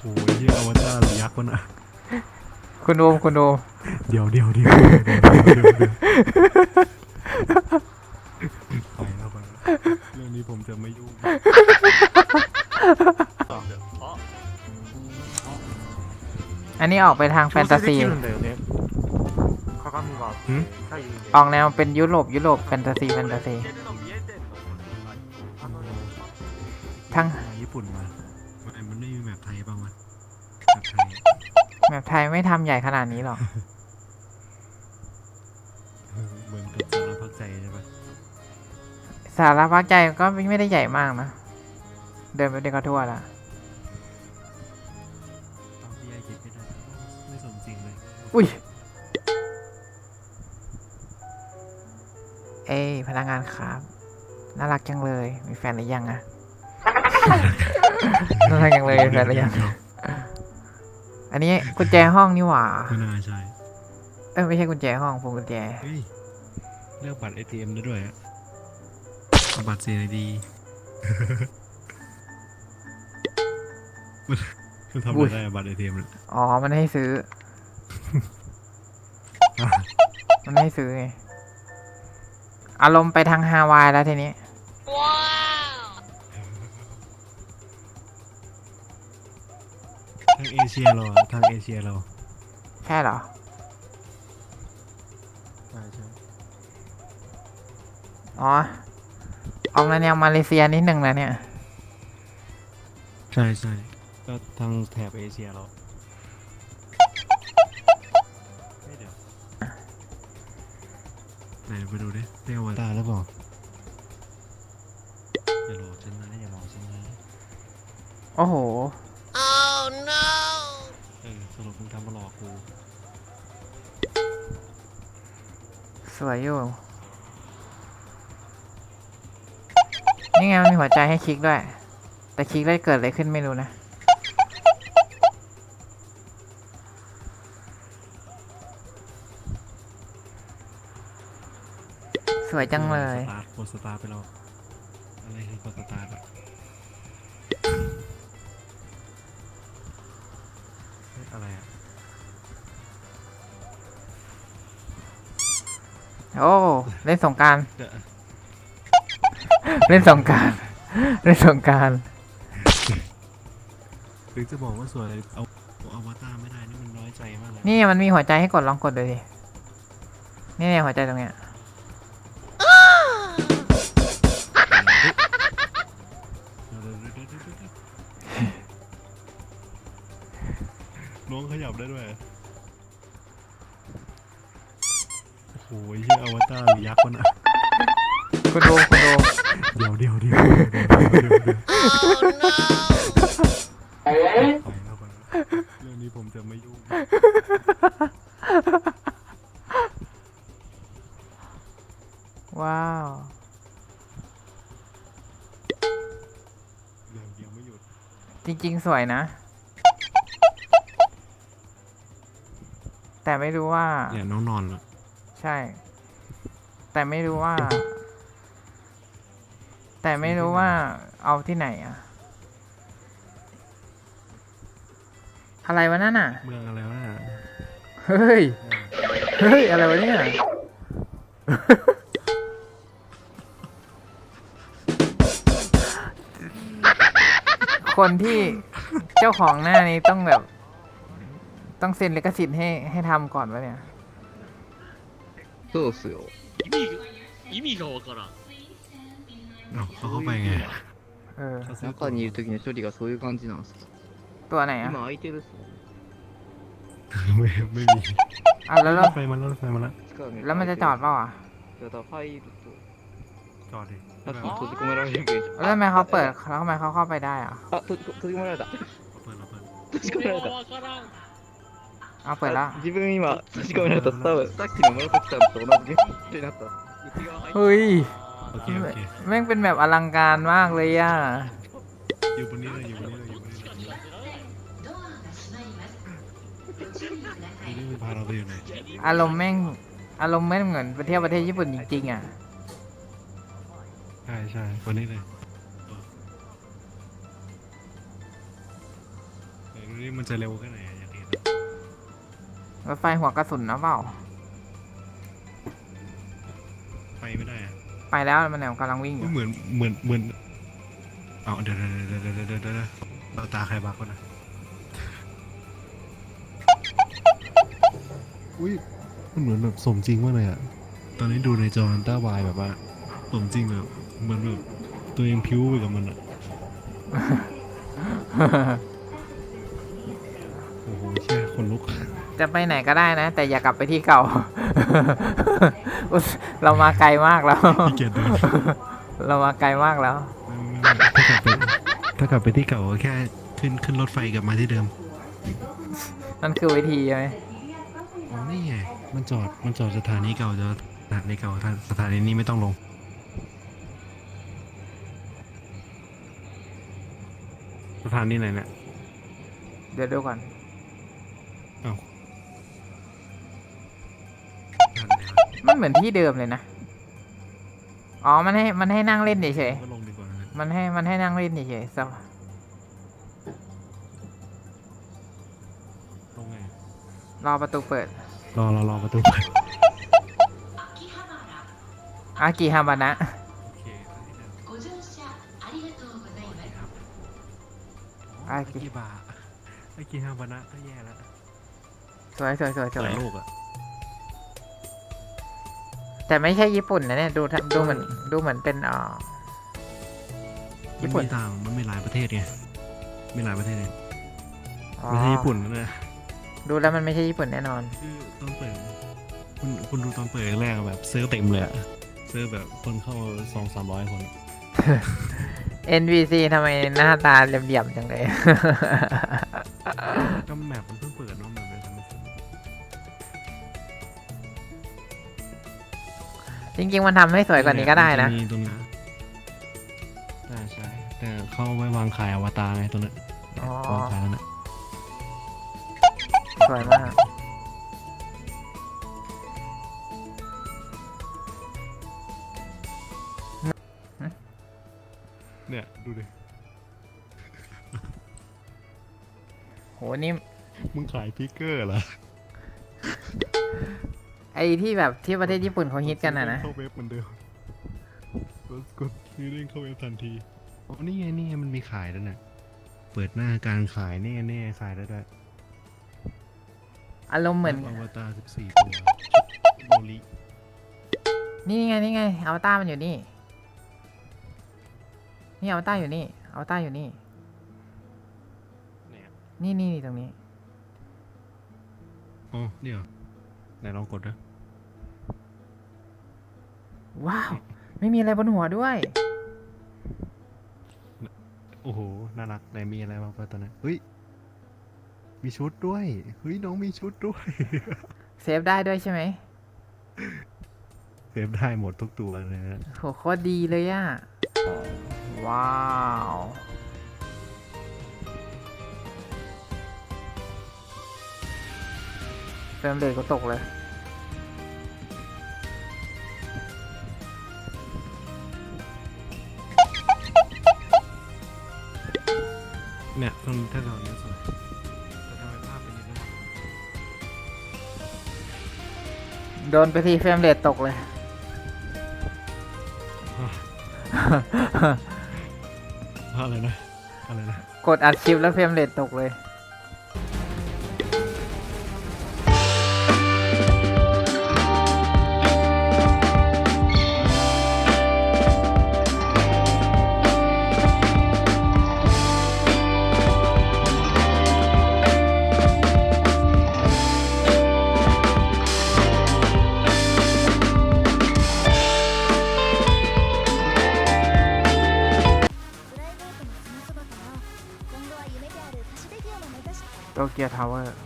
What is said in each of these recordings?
โอ้ยเยี่ยอวตารยักษ์วะน่ะคุณโอมคุณโอมเดี๋ยวเดี๋ยวเดี๋ยวเดี๋ยวเดี๋ยวไปแล้วไปแล้วเรื่องนี้ผมจะไม่ยุ่งอันนี้ออกไปทางแฟนตาซี หืมออกแนวเป็นยุโรปยุโรปแฟนตาซีแฟนตาซี ทั้งญี่ปุ่นมา มันมันไม่มีแบบไทยบ้างวะแบบไทยแบบไทยไม่ทำใหญ่ขนาดนี้หรอกเออเหมือนกับสารพัดใจใช่ปะสาระพักใจก็ไม่ได้ใหญ่มากนะ เดินไปเดียวก็ทั่วละตอนพี่ไอ้คิดไม่ได้ไม่สมจริงเลยอุ้ยเอ้ยพนักงานครับ น่ารักจังเลย มีแฟนหรือยังอะ น่ารักจังเลยมีแฟนหรือยังอันนี้กุญแจห้องนี่หว่า ไม่น่าใช่เอ้ยไม่ใช่กุญแจห้องพวงกุญแจ เฮ้ยเลือกบัตร ATM ได้ด้วยอะเอาบัตร CID มันมันทำอุ้อะไรย ได้อะบัตร ATM เนี่ยอ๋อ มันให้ซื้ออะมันให้ซื้อไง อารมณ์ไปทางฮาวายแล้วทีนี้ เอเชียเราอะทางเอเชียเราใช่เหรอ ใช่ใช่อ๋อ ออกแนวมาเลเซียนิดหนึ่งนะเนี่ย ใช่ใช่ก็ทางแถบเอเชียเราเฮ้ยเดี๋ยวไหนไปดูดิเรียกว่าตาแล้วเปล่าอย่าหลอกฉันนะอย่าหลอกฉันนะโอ้โหเออสรุป มึงทำมาหลอกกูสวยอยู่ นี่ไงมันมีหัวใจให้คลิกด้วย แต่คลิกได้วเกิดอะไรขึ้นไม่รู้นะ สวยจังเลย สตาร์ทกดสตาร์ทไปแล้วอะไรคือกดสตาร์ทอะ อะไรอะโอ้เล่นสงกรารเดี๋ยวเล่นสงกราร เล่นสงกราร ถึงจะบอกว่าสวยเลยเอาเอาอวตารไม่ได้นี่มันน้อยใจมากเลยนี่มันมีหัวใจให้กดลองกดดูดิ นี่ไงหัวใจตรงเนี้ย น้องขยับได้ด้วย โอ้โหเฮียอวตารหรือยักษ์วะน่ะคุณดูคุณดูเดี๋ยวเดี๋ยวเดี๋ยวเดี๋ยวเดี๋ยวเดี๋ยว ไปแล้วไปแล้วเรื่องนี้ผมจะไม่ยุ่ง ว้าว เรื่องเดียวไม่หยุด จริง ๆ สวยนะ แต่ไม่รู้ว่า เนี่ยน้องนอนแล้วใช่ แต่ไม่รู้ว่า แต่ไม่รู้ว่าเอาที่ไหนอะอะไรวะนั่นน่ะ เมืองอะไรวะน่ะเฮ้ย เฮ้ย อะไรวะเนี่ย คนที่เจ้าของหน้านี้ต้องแบบ ต้องเซ็นลิขสิทธิ์ให้ให้ทำก่อนวะเนี่ย そうっすよ。意味が意味がわからん。 เอ้าเขาเข้าไปไง เออ เขาซื้อ 中にいる時の処理がそういう感じなんですか。 ตัวไหน 今 อ่ะ 空いてるっすもん。 ไม่ไม่มี อ่ะแล้ว ร เรา ถไฟมาแล้วรถไฟมาแล้ว 力がめっちゃ แล้วมันจะจอดเปล่าอ่ะ いやだから入ると、 จอดดิ さっき閉じ込められるけん。 แล้วทำไมเขาเปิดแล้วทำไมเขาเข้าไปได้อ่ะ あ、閉じ閉じ込められた。 เราเปิดเราเปิด 閉じ込められた。わからん。 เอาเปิดแล้ว あ自分今閉じ込められた。多分さっきの室崎さんと同じ現象になった。内側入って เฮ้ย โอเคโอเค แม่งเป็นแบบอลังการมากเลยอ่ะ อยู่บนนี้เลยอยู่บนนี้เลยอยู่บนนี้เลยนี่มันพาเราไปอยู่ไหน อารมณ์แม่ง อารมณ์แม่งเหมือนไปเที่ยวประเทศญี่ปุ่นจริงๆอ่ะ ใช่ใช่บนนี้เลยเออ นี่มันจะเร็วแค่ไหน รถไฟหัวกระสุนนะเปล่า ไปไม่ได้อะไปแล้วมันแนวกำลังวิ่งอไม่ยู่เหมือนเหมือนเหมือนเอาเดี๋ยวเดี๋ยวเดี๋ยวเดี๋ยวเดี๋ยวเดี๋ยวเดี๋ยวเราตาใครบักวะนะอุ้ยมันเหมือนแบบสมจริงมากเลยอะตอนนี้ดูในจออันต้าวายแบบว่าสมจริงแบบเหมือนแบบตัวเองพิ้วไปกับมันอะโอ้โหแค่คนลุก จะไปไหนก็ได้นะ แต่อย่ากลับไปที่เก่าอุ๊ยเรามาไกลมากแล้ว ขี้เกียจเดินเรามาไกลมากแล้วไม่ไม่ไม่ถ้ากลับไปถ้ากลับไปที่เก่าก็แค่ขึ้นขึ้นรถไฟกลับมาที่เดิมนั่นคือวิธีใช่ไหมอ๋อนี่ไงมันจอดมันจอดสถานีเก่าจะสถานีเก่าสถานีนี้ไม่ต้องลง สถานีไหนเนี่ยเดี๋ยวดูก่อนสถานี มันเหมือนที่เดิมเลยนะ อ๋อ มันให้ มันให้นั่งเล่นเฉย ก็ลงดีกว่านะ ๆ มันให้ มันให้นั่งเล่นเฉยๆสบ ลงไง รอประตูเปิด รอรอรอประตูเปิด อากิฮาบานะ โอเคที่เดิม ご乗車ありがとうございます ครับอ๋อ อา อา กิ กิบะอากิฮาบานะก็แย่แล้ว สวยสวยสวยส ห วย ลายโลกอะ แต่ไม่ใช่ญี่ปุ่นนะเนี่ยดูทำดูเหมือนดูเหมือนเป็นอ่าญี่มันปุ่นมีต่างมันมีหลายประเทศไงมีหลายประเทศไงอ๋อไม่ใช่ญี่ปุ่นนะเนี่ยดูแล้วมันไม่ใช่ญี่ปุ่นแน่นอน คือตอนเปิดคุณคุณดูตอนเปิดแรกๆอะแบบเซิร์ฟเต็มเลยอะเซิร์ฟแบบคนเข้าสองสามร้อยคน NVC ทำไมหน้าตาเหลี่ยมๆจังเลย จริง ๆ มันทำให้สวยกว่านี้ก็ได้นะ มัจมีตรงนี้ใช่ใช่แต่เข้าไว้วางขายอวตารไงตัวนั้นอ๋อ วางขายแล้วนะสวยมาก เนี่ยดูดิโหนี่มึงขายพิกเกอร์เหรอ ไอที่แบบที่ประเทศญี่ปุ่นเขาฮิตกันอะนะเข้าเว็บเหมือนเดิมกดกดซื้อเด้งเข้าเว็บทันทีอ๋อนี่ไงนี่ไงมันมีขายแล้วเนี่ยเปิดหน้าการขายแน่แน่ๆขายได้ด้วยอารมณ์เหมือนอวตาร14ตัวชุดโมลินี่ไงนี่ไงอวตารมันอยู่นี่ นี่อวตารอยู่นี่อวตารอยู่นี่เนี่ยนี่นี่นี่ตรงนี้อ๋อเดี๋ยวไหนลองกดนะ ว้าว ไม่มีอะไรบนหัวด้วย โอ้โห น่ารักไหนมีอะไรบ้างปะตอนนั้นเฮ้ย มีชุดด้วย เฮ้ย น้องมีชุดด้วย เซฟได้ด้วยใช่ไหมเซฟได้หมดทุกตัวเลยนะโหโคตรดีเลยอะว้าว เฟรมเรทก็ตกเลย เนี่ยตรงถ้าเราเนี้ยสวยแต่ทำไมภาพเป็นอย่างนี้วะโดนไปทีเฟรมเรทตกเลยอะไรนะอะไรนะ กดอัดคลิปแล้วเฟรมเรทตกเลย กียร์ทาวเวอร์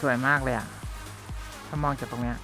สวยมากเลยอะถ้ามองจากตรงเนี้ย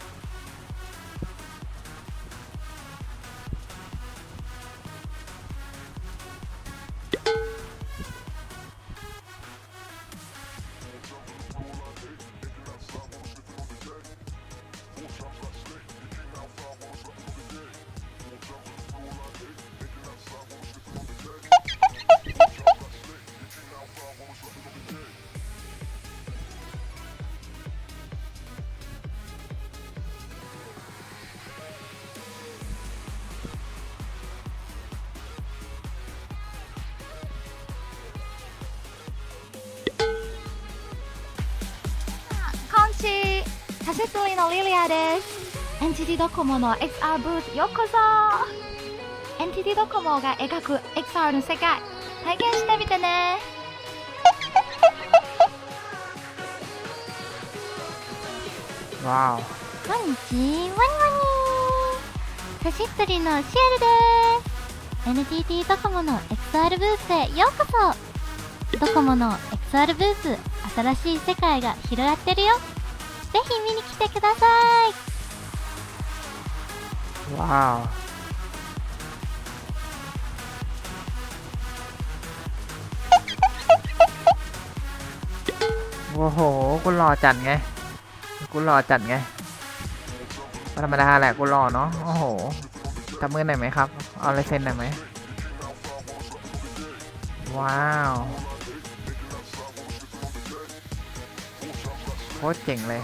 カしットイのリリアです。NTT ドコモの XR ブースようこそ。NTT ドコモが描く XR の世界体験してみてね。わおこんにちはにわにカシットりのシエルです。NTT ドコモの XR ブースへようこそ。ドコモの XR ブース新しい世界が広がってるよ。ぜひ見に来てください ว้าว โอ้โห กูหล่อจัดไง กูหล่อจัดไงก็ธรรมดาแหละ กูหล่อเนาะ โอ้โหทำมือหน่อยไหมครับ เอาลายเซ็นหน่อยไหม ว้าวโคตรเจ๋งเลย